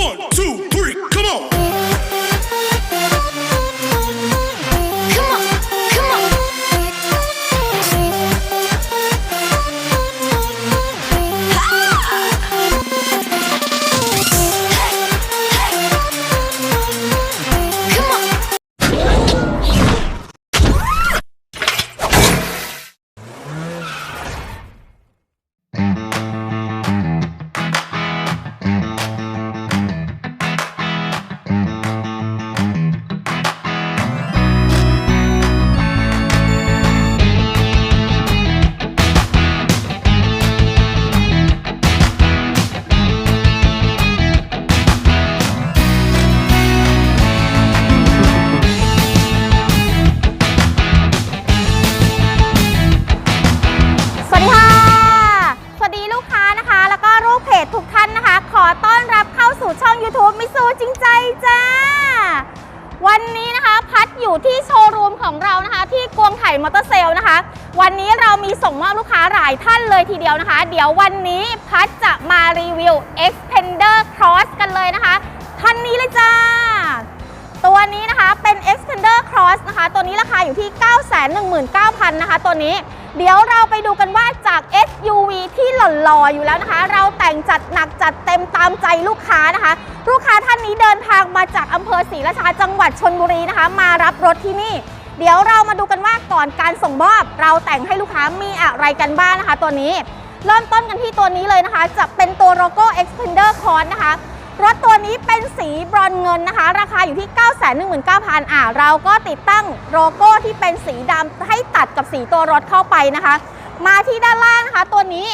One, two, ช่อง YouTube มิสูจริงใจจ้า วันนี้นะคะพัดอยู่ที่โชว์รูมของเรานะคะ ที่กวงไถ่มอเตอร์เซลนะคะ วันนี้เรามีส่งมอบลูกค้าหลายท่านเลยทีเดียวนะคะ เดี๋ยววันนี้พัดจะมารีวิว Expander Cross กันเลยนะคะท่านนี้เลยจ้า ตัวนี้นะคะเป็น Extender Cross นะคะ ตัวนี้ราคาอยู่ที่ 919,000นะคะ ตัวนี้เดี๋ยวเราไปดูกันว่าจาก SUV ที่หล่อๆอยู่แล้วนะคะ เราแต่งจัดหนักจัดเต็มตามใจลูกค้านะคะ ลูกค้าท่านนี้เดินทางมาจากอำเภอศรีราชาจังหวัดชนบุรีนะคะ มารับรถที่นี่ เดี๋ยวเรามาดูกันว่าก่อนการส่งมอบเราแต่งให้ลูกค้ามีอะไรกันบ้างนะคะ ตัวนี้ เริ่มต้นกันที่ตัวนี้เลยนะคะ จะเป็นตัวโลโก้ Expander Cross นะคะ รถตัวนี้เป็นสีบรอนเงินนะคะ ราคาอยู่ที่ 919,000อ่าเราก็ติดตั้งโลโก้ที่เป็นสีดำให้ตัดกับสีตัวรถเข้าไปนะคะ มาที่ด้านล่างนะคะตัวนี้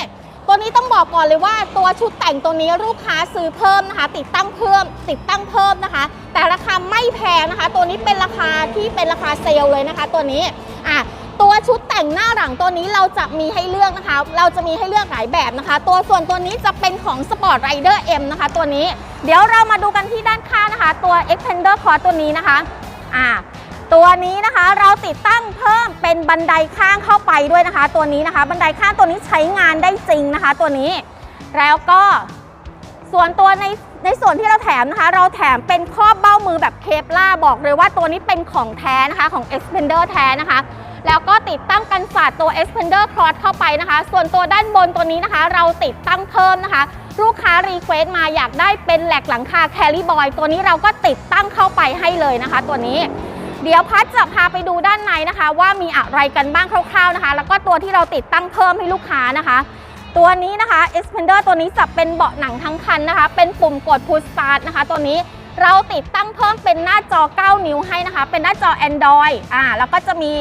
ตัวนี้ต้องบอกก่อนเลยว่าตัวชุดแต่งตัวนี้ลูกค้าซื้อเพิ่มนะคะ ติดตั้งเพิ่ม ติดตั้งเพิ่มนะคะ แต่ราคาไม่แพงนะคะ ตัวนี้เป็นราคาที่เป็นราคาเซลล์เลยนะคะ ตัวนี้อะ ตัวชุดแต่งหน้าหลังตัวนี้เราจะมีให้เลือกนะคะ เราจะมีให้เลือกหลายแบบนะคะ ตัวส่วนตัวนี้จะเป็นของ Sport Rider M นะคะ ตัวนี้เดี๋ยวเรามาดูกันที่ด้านข้างนะคะ ตัว Expander Cross ตัวนี้นะคะอ่าตัวนี้นะคะเราติดตั้งเพิ่มเป็นบันไดข้างเข้าไปด้วยนะคะ ตัวนี้นะคะ บันไดข้างตัวนี้ใช้งานได้จริงนะคะ ตัวนี้ แล้วก็ส่วนตัวใน ในส่วนที่เราแถมนะคะ เราแถมเป็นครอบเบ้ามือแบบเคปล่าบอกเลยว่าตัวนี้เป็นของแท้นะคะของ Expander แท้นะคะ แล้วก็ติดตั้งกันฝาดตัว Expander Cross เข้าไปนะคะ ส่วนตัวด้านบนตัวนี้นะคะ เราติดตั้งเพิ่มนะคะ ลูกค้ารีเควสมาอยากได้เป็นแหลกหลังคาแคล r ี b บอยตัวนี้เราก็ติดตั้งเข้าไปให้เลยนะคะ ตัวนี้เดี๋ยวพัดจะพาไปดูด้านในนะคะ ว่ามีอะไรกันบ้างคร่าวๆนะคะ แล้วก็ตัวที่เราติดตั้งเพิ่มให้ลูกค้านะคะ ตัวนี้นะคะ Expander ตัวนี้จะเป็นเบาะหนังทั้งคันนะคะ เป็นปุ่มกด Push Start นะคะ ตัวนี้เราติดตั้งเพิ่มเป็นหน้าจอ 9 นิ้วให้นะคะ เป็นหน้าจอ Android อ่าแล้วก็จะมี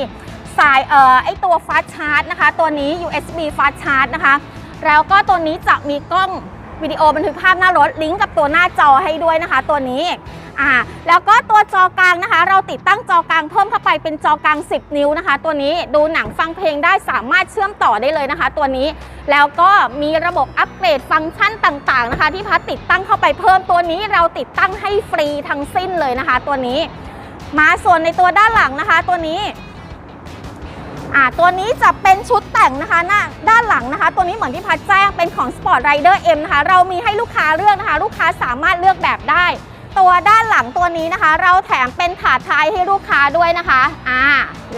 สายเอ่อไอตัว Fast Charge นะคะ ตัวนี้ USB Fast Charge นะคะ แล้วก็ตัวนี้จะมีกล้องวิดีโอบันทึกภาพหน้ารถลิงก์กับตัวหน้าจอให้ด้วยนะคะ ตัวนี้ อ่าแล้วก็ตัวจอกลางนะคะ เราติดตั้งจอกลางเพิ่มเข้าไปเป็นจอกลาง 10 นิ้วนะคะ ตัวนี้ดูหนังฟังเพลงได้สามารถเชื่อมต่อได้เลยนะคะ ตัวนี้แล้วก็มีระบบอัปเกรดฟังก์ชันต่างๆนะคะ ที่พัดติดตั้งเข้าไปเพิ่มตัวนี้เราติดตั้งให้ฟรีทั้งสิ้นเลยนะคะ ตัวนี้ มาส่วนในตัวด้านหลังนะคะ ตัวนี้่าตัวนี้จะเป็นชุดแต่งนะคะหน้าด้านหลังนะคะ ตัวนี้เหมือนที่พัดแจ้งเป็นของ Sport Rider M นะคะ เรามีให้ลูกค้าเลือกนะคะ ลูกค้าสามารถเลือกแบบได้ ตัวด้านหลังตัวนี้นะคะ เราแถมเป็นถาดท้ายให้ลูกค้าด้วยนะคะอ่า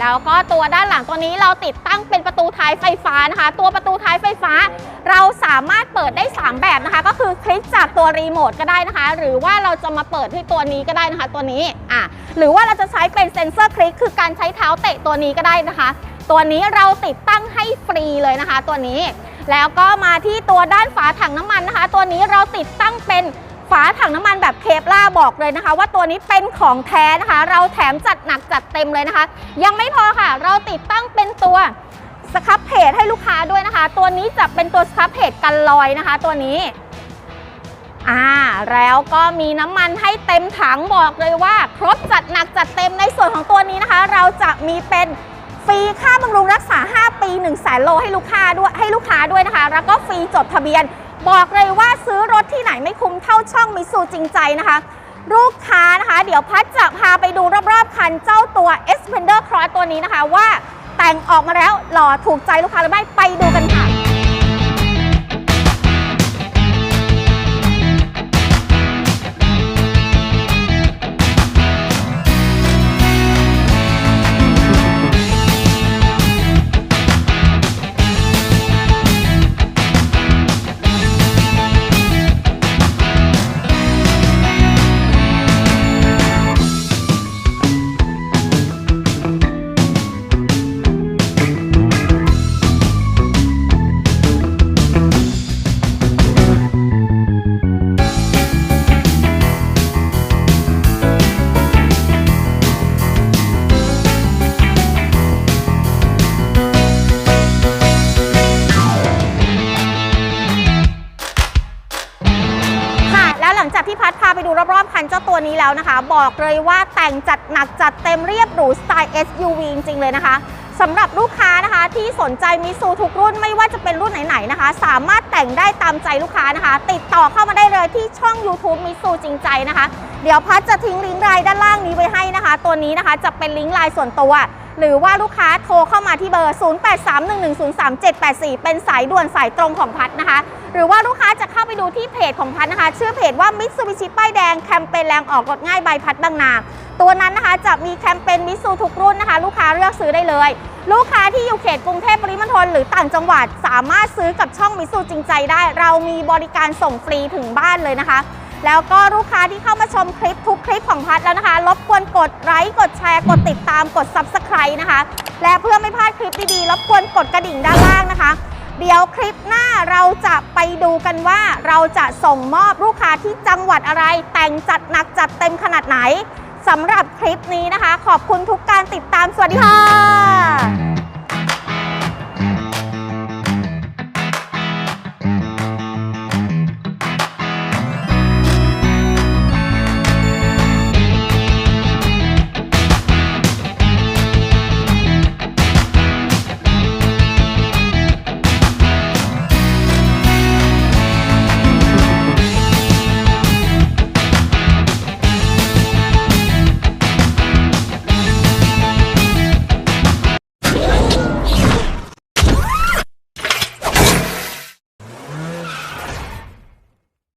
แล้วก็ตัวด้านหลังตัวนี้เราติดตั้งเป็นประตูท้ายไฟฟ้านะคะ ตัวประตูท้ายไฟฟ้า เราสามารถเปิดได้ 3 แบบนะคะ ก็คือคลิกจากตัวรีโมทก็ได้นะคะ หรือว่าเราจะมาเปิดที่ตัวนี้ก็ได้นะคะ ตัวนี้อ่าหรือว่าเราจะใช้เป็นเซ็นเซอร์คลิกคือการใช้เท้าเตะตัวนี้ก็ได้นะคะ ตัวนี้เราติดตั้งให้ฟรีเลยนะคะ ตัวนี้ แล้วก็มาที่ตัวด้านฝาถังน้ำมันนะคะ ตัวนี้เราติดตั้งเป็น ฝาถังน้ำมันแบบเคปล่าบอกเลยนะคะ ว่าตัวนี้เป็นของแท้นะคะ เราแถมจัดหนักจัดเต็มเลยนะคะ ยังไม่พอค่ะ เราติดตั้งเป็นตัวสครับเพจให้ลูกค้าด้วยนะคะ ตัวนี้จะเป็นตัวสครับเพจกันลอยนะคะ ตัวนี้อ่าแล้วก็มีน้ำมันให้เต็มถังบอกเลยว่า ครบจัดหนักจัดเต็มในส่วนของตัวนี้นะคะ เราจะมีเป็นฟรีค่าบำรุงรักษา 5 ปี1 0 0 0 0แสนโลให้ลูกค้าด้วยให้ลูกค้าด้วยนะคะ แล้วก็ฟรีจดทะเบียน บอกเลยว่าซื้อรถที่ไหนไม่คุ้มเท่าช่องมิสูจริงใจนะคะ ลูกค้านะคะ เดี๋ยวพัดจะพาไปดูรอบๆ คันเจ้าตัว e x p e n d e r Cross ตัวนี้นะคะ ว่าแต่งออกมาแล้วหล่อถูกใจลูกค้าหรือไม่ไปดูกันค่ะ จ้าตัวนี้แล้วนะคะ บอกเลยว่าแต่งจัดหนักจัดเต็มเรียบหรูสไตล์ SUV จริงๆเลยนะคะสำหรับลูกค้านะคะที่สนใจมิซูทุกรุ่นไม่ว่าจะเป็นรุ่นไหนๆนะคะ สามารถแต่งได้ตามใจลูกค้านะคะ ติดต่อเข้ามาได้เลยที่ช่อง YouTube มิซูจริงใจนะคะ เดี๋ยวพัดจะทิ้งลิงก์รายด้านล่างนี้ไว้ให้นะคะ ตัวนี้นะคะจะเป็นลิงก์ไลน์ส่วนตัว หรือว่าลูกค้าโทรเข้ามาที่เบอร์ 0831103784 เป็นสายด่วนสายตรงของพัดนะคะ หรือว่าลูกค้าจะเข้าไปดูที่เพจของพัดนะคะ ชื่อเพจว่า Mitsubishi ป้ายแดงแคมเปญแรงออกรถง่ายใบพัดบางนา ตัวนั้นนะคะจะมีแคมเปญมิซูทุกรุ่นนะคะ ลูกค้าเลือกซื้อได้เลย ลูกค้าที่อยู่เขตกรุงเทพปริมณฑลหรือต่างจังหวัดสามารถซื้อกับช่องมิซูจริงใจได้ เรามีบริการส่งฟรีถึงบ้านเลยนะคะ แล้วก็ลูกค้าที่เข้ามาชมคลิปทุกคลิปของพัดแล้วนะคะ รบกวนกดไลค์กดแชร์ กดติดตามกด Subscribe นะคะ และเพื่อไม่พลาดคลิปดีๆ รบกวนกดกระดิ่งด้านล่างนะคะ เดี๋ยวคลิปหน้าเราจะไปดูกันว่าเราจะส่งมอบลูกค้าที่จังหวัดอะไร แต่งจัดหนักจัดเต็มขนาดไหนสำหรับคลิปนี้นะคะ ขอบคุณทุกการติดตามสวัสดีค่ะ